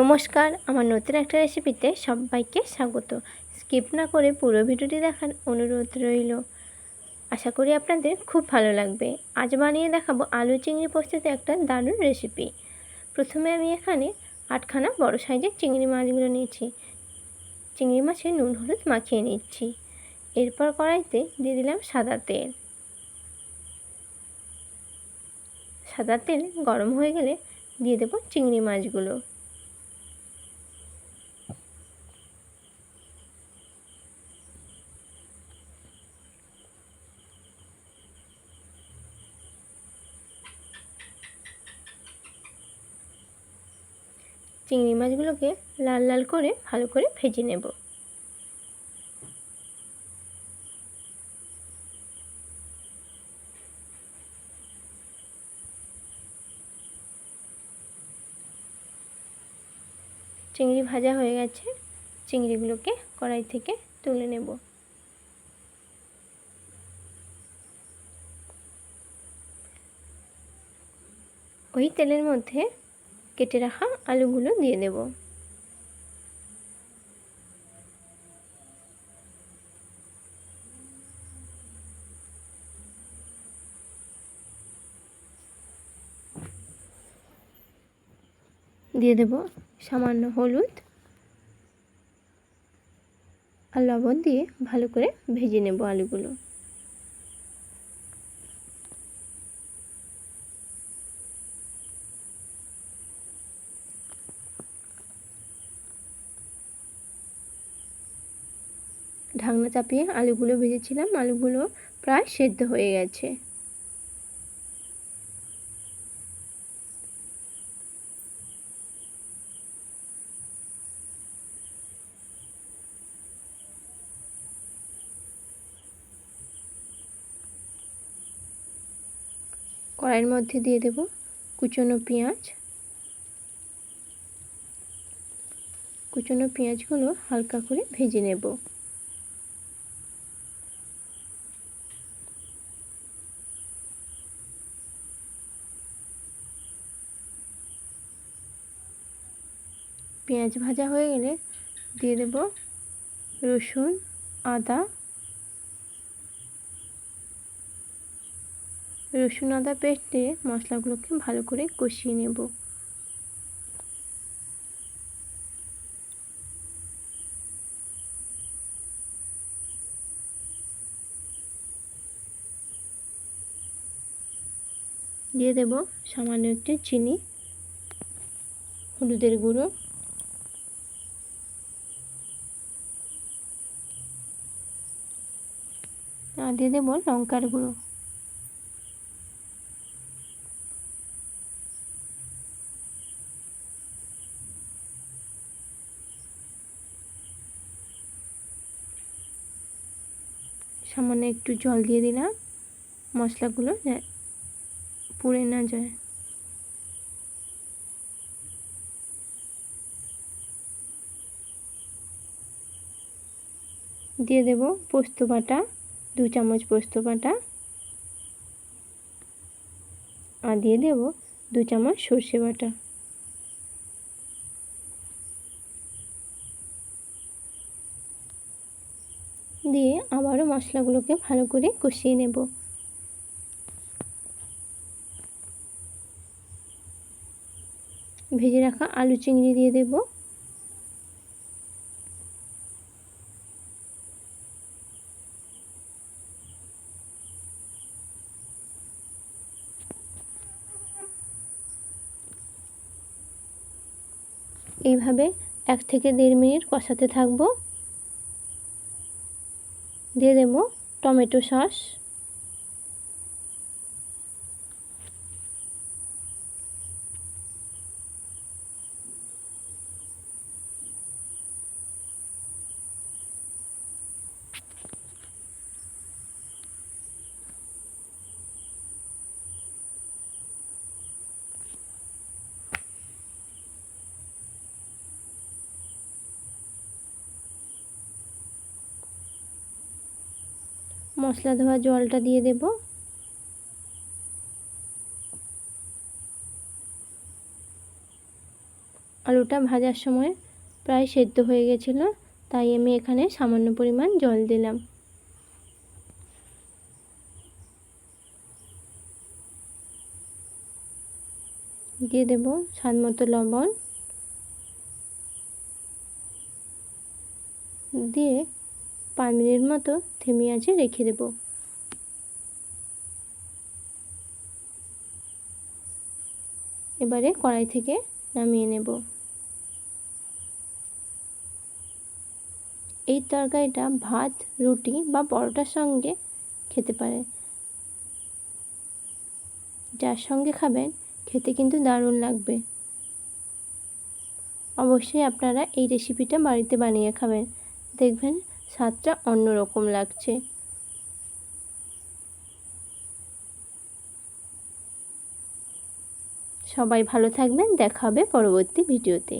নমস্কার, আমার নতুন একটা রেসিপিতে সবাইকে স্বাগত। স্কিপ না করে পুরো ভিডিওটি দেখার অনুরোধ রইল। আশা করি আপনাদের খুব ভালো লাগবে। আজ বানিয়ে দেখাবো আলু চিংড়ি পোস্তেতে একটা দারুণ রেসিপি প্রথমে আমি এখানে আটখানা বড় সাইজের চিংড়ি মাছগুলো নিয়েছি। চিংড়ি মাছে নুন হলুদ মাখিয়ে নিচ্ছি। এরপর কড়াইতে দিয়ে দিলাম সাদা তেল। সাদা তেল গরম হয়ে গেলে দিয়ে দেবো চিংড়ি মাছগুলো। চিংড়ি মাছগুলোকে লাল লাল করে ভালো করে ভেজে নেব। চিংড়ি ভাজা হয়ে গেছে, চিংড়িগুলোকে কড়াই থেকে তুলে নেব। ওই তেলের মধ্যে কেটে রাখা আলুগুলো দিয়ে দেব। দিয়ে দেব সামান্য হলুদ আর লবণ দিয়ে ভালো করে ভেজে নেব আলুগুলো। ঢাকনা চাপিয়ে আলুগুলো ভেজেছিলাম। আলুগুলো প্রায় সেদ্ধ হয়ে গেছে। কড়াইয়ের মধ্যে দিয়ে দেব কুচনো পেঁয়াজ। কুচনো পেঁয়াজগুলো হালকা করে ভেজে নেব। পেঁয়াজ ভাজা হয়ে গেলে দিয়ে দেব রসুন, আদা। রসুন, আদা পেস্ট দিয়ে মশলাগুলোকে ভালো করে কষিয়ে নেব। দিয়ে দেব সামান্য একটু চিনি, হলুদের গুঁড়ো। আর দিয়ে দেবো লঙ্কার গুঁড়ো। সামান্য একটু জল দিয়ে দিলাম, মশলাগুলো পুড়ে না যায়। দিয়ে দেব পোস্ত বাটা। দু চামচ পোস্ত বাটা। আর দিয়ে দেব দু চামচ সর্ষে বাটা। দিয়ে আবারও মশলাগুলোকে ভালো করে কষিয়ে নেব। ভেজে রাখা আলু চিংড়ি দিয়ে দেবো। এইভাবে এক থেকে দেড় মিনিট কষাতে থাকব। দিয়ে দেবো টমেটো সস। মশলা ধোয়া জলটা দিয়ে দেব। আলু আলুটা ভাজার সময় প্রায় সেদ্ধ হয়ে গেছিল, তাই আমি এখানে সামান্য পরিমাণ জল দিলাম। দিয়ে দেব স্বাদ মতো লবণ। দিয়ে পাঁচ মিনিট মতো থেমে আছে, রেখে দেব। এবারে কড়াই থেকে নামিয়ে নেব। এই তরকারিটা ভাত, রুটি বা পরোটার সঙ্গে খেতে পারে। যার সঙ্গে খাবেন, খেতে কিন্তু দারুণ লাগবে। অবশ্যই আপনারা এই রেসিপিটা বাড়িতে বানিয়ে খাবেন। দেখবেন স্বাদটা অন্যরকম লাগছে। সবাই ভালো থাকবেন দেখা হবে পরবর্তী ভিডিওতে।